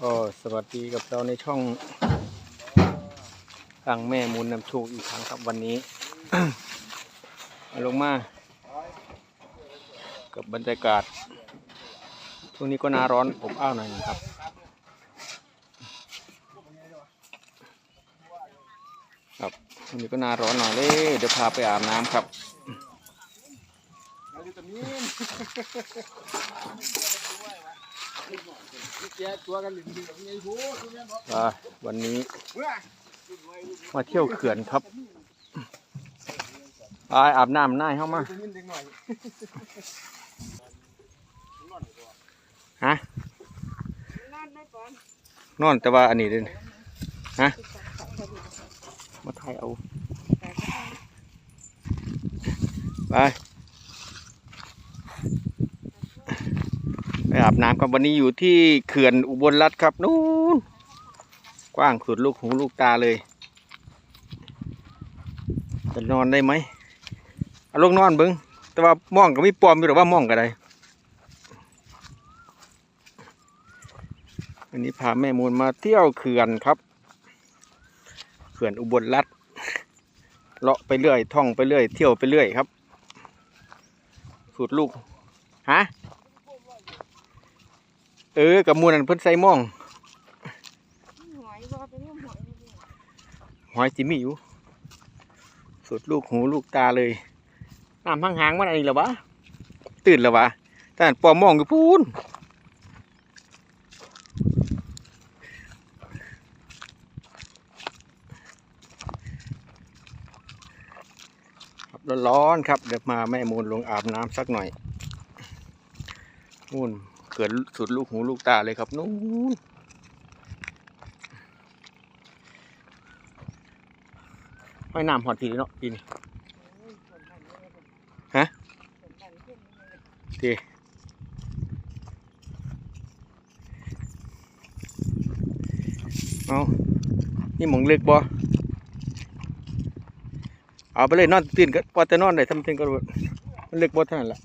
ก็สวัสดีกับเราในช่องทางแม่มูลนำโชคอีกครั้งครับวันนี้อาลงมา กับบรรยากาศช่วงนี้ก็หนาร้อนอบอ้าวหน่อยนะครับ ครับช่วงนี้ก็หนาร้อนหน่อยเลยเดี๋ยวพาไปอาบน้ำครับ วันหลินดีไงผู้อ่าวันนี้ มาเที่ยวเขื่อนครับไปอาบน้ำหน้ายเข้ามาฮะนอนได้ก่อนนอนแต่ว่าอันนี้เด่นฮะมาถ่ายเอา ไป ไป อาบน้ำครับวันนี้อยู่ที่เขื่อนอุบลรัตน์ครับนู้นกว้างสุดลูกหูลูกตาเลย จะนอนได้ไหมเอาลูกนอนเบิ้งแต่ว่าม่องก็ไม่ปลอมอยู่หรอว่าม่องก็ได้วันนี้พาแม่มูลมาเที่ยวเขื่อนครับ เขื่อนอุบลรัตน์เลาะไปเรื่อยท่องไปเรื่อย เที่ยวไปเรื่อยครับ สุดลูกฮะ เออกับมูลนั่นเพิ่นใส่หม่องหอยบ่เป็นเรื่องหอยนี่หอยจิมีอยู่สุดลูกหูลูกตาเลยน้ำหางๆมันอะไรหรอวะตื่นแล้ววะแต่อันปอมมองอยู่พูนครับร้อนๆครับ เดี๋ยวมาแม่มูลลงอาบน้ำสักหน่อยนู่น เกิดสุดลูกหูลูกตาเลยครับนู่นไม่น้ำหอดทีเนาะปีนี้ฮะทีเอานี่หมองเล็กบ่เอาไปเลยนอนตื่นก็พอจะนอนได้ทำเต็งก็รู้มันเล็กบ่เท่านั้นแหละ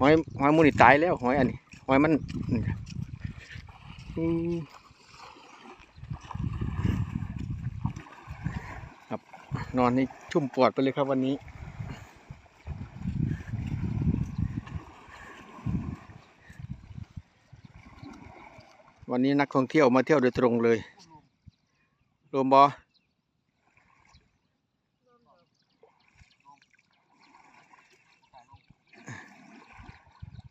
หอยหอยมูนี่ตายแล้วหอยอันนี้หอยมันนี่อืมนอนให้ชุ่มปอดไปเลยครับวันนี้ วันนี้นักท่องเที่ยวมาเที่ยวโดยตรงเลยรวมบอ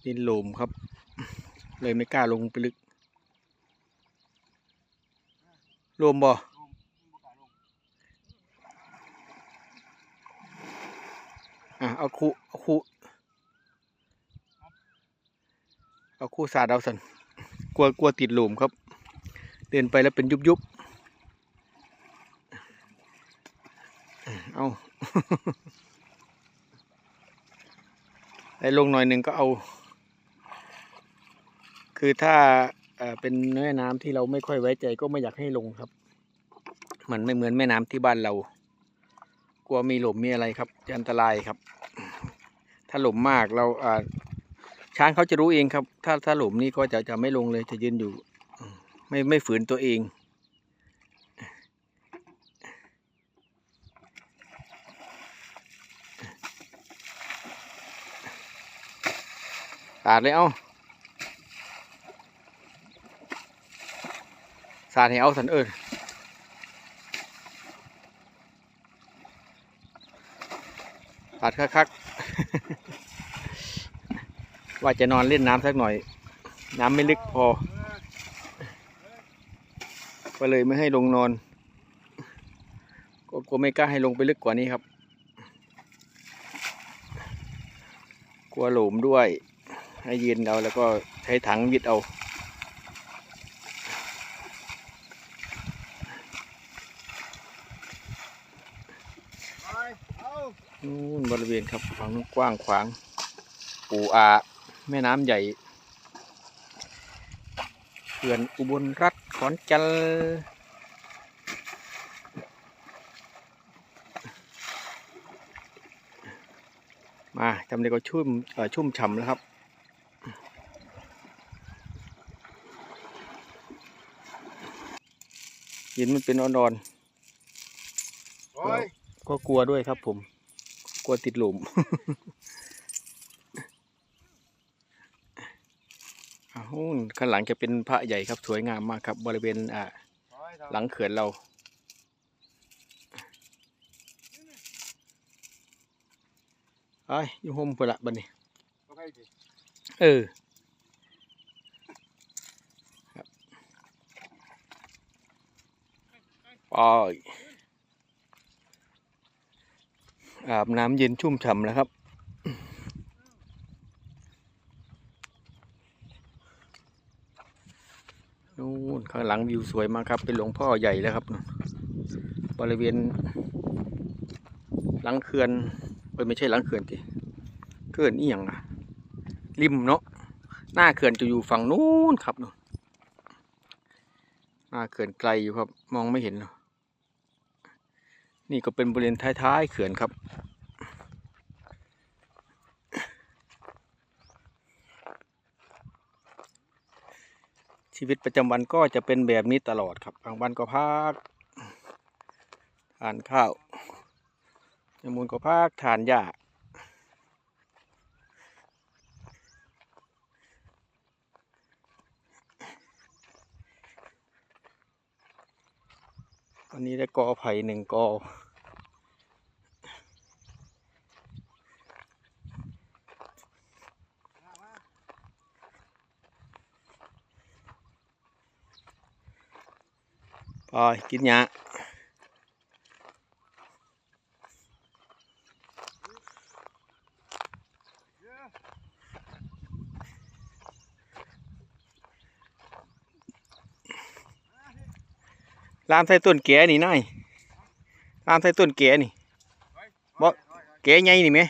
ดินโหลมครับ เลยไม่กล้าลงไปลึกรวมบออะเอาคู่เอาคู่เอาคู่สาดเอาสันกลัวกลัวติดหลุมครับ เดินไปแล้วเป็นยุบยุบเอาไอ้ลงหน่อยหนึ่งก็เอา คือถ้าเป็นแม่น้ำที่เราไม่ค่อยไว้ใจก็ไม่อยากให้ลงครับ มันไม่เหมือนแม่น้ำที่บ้านเรา กลัวมีหลุมมีอะไรครับจะอันตรายครับ ถ้าหลุมมากเราอ่าช้างเขาจะรู้เองครับ ถ้าถ้าหลุมนี้ก็จะจะไม่ลงเลยจะยืนอยู่ ไม่ไม่ฝืนตัวเองสาดเลยเอา สาดให้เอาสันเอิญปัดคักๆว่าจะนอนเล่นน้ำสักหน่อย น้ำไม่ลึกพอ ก็เลยไม่ให้ลงนอนก็กลัวไม่กล้าให้ลงไปลึกกว่านี้ครับ กลัวหลุมด้วย ให้ยืนเอาแล้วก็ใช้ถังวิดเอา นู่นบริเวณครับฝั่งนู้นกว้างขวาง ปูอาแม่น้ำใหญ่เขื่อนอุบลรัฐขอนจันมาจำได้ก็ชุ่มชุ่มฉ่ำแล้วครับยินมันเป็นอ่อนๆก็กลัวด้วยครับผม กลัวติดหลุมอ้าวข้างหลังจะเป็นพระใหญ่ครับสวยงามมากครับ บริเวณอ่าหลังเขื่อนเราไอ้ยอยู่ห่มไปละบันนี้เออครับไป อาบน้ำเย็นชุ่มฉ่ำแล้วครับ นู่นข้างหลังวิวสวยมากครับ เป็นหลวงพ่อใหญ่แล้วครับ บริเวณ หลังเขื่อนเอ้ยไม่ใช่หลังเขื่อนทีเขื่อนอีหยังอะริมเนาะหน้าเขื่อนจะอยู่ฝั่งนู้นครับนู่นหน้าเขื่อนไกลอยู่ครับ มองไม่เห็นเนาะ นี่ก็เป็นบริเวณท้ายๆเขื่อนครับ ชีวิตประจำวันก็จะเป็นแบบนี้ตลอดครับบางวันก็พักทานข้าวยามมูลก็พักทานหญ้า วันนี้ได้กอไผ่หนึ่งกอพอกิ ลามใส่ต้นแก่นี่นายลามใส่ต้นแก่นี่บ่แก่ใหญ่นี่ไหม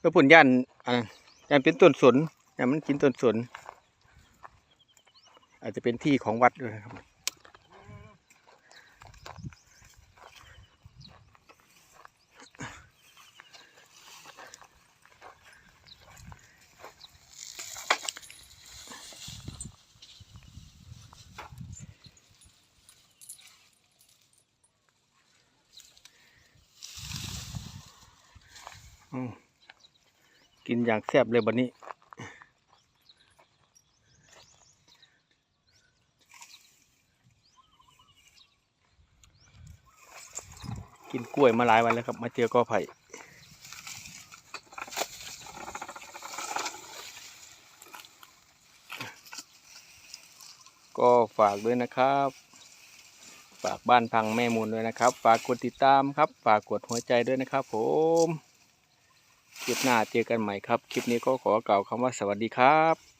แล้วผลยันอันนั้นยันเป็นต้นสนยันมันกินต้นสน อาจจะเป็นที่ของวัดด้วยครับ กินอย่างแซ่บเลยบันนี้ กินกล้วยมาหลายวันแล้วครับ มาเจอกอไผ่ก็ฝากด้วยนะครับ ฝากบ้านพังแม่มูลด้วยนะครับ ฝากกดติดตามครับ ฝากกดหัวใจด้วยนะครับผม คลิปหน้าเจอกันใหม่ครับ คลิปนี้ก็ขอกล่าวคำว่าสวัสดีครับ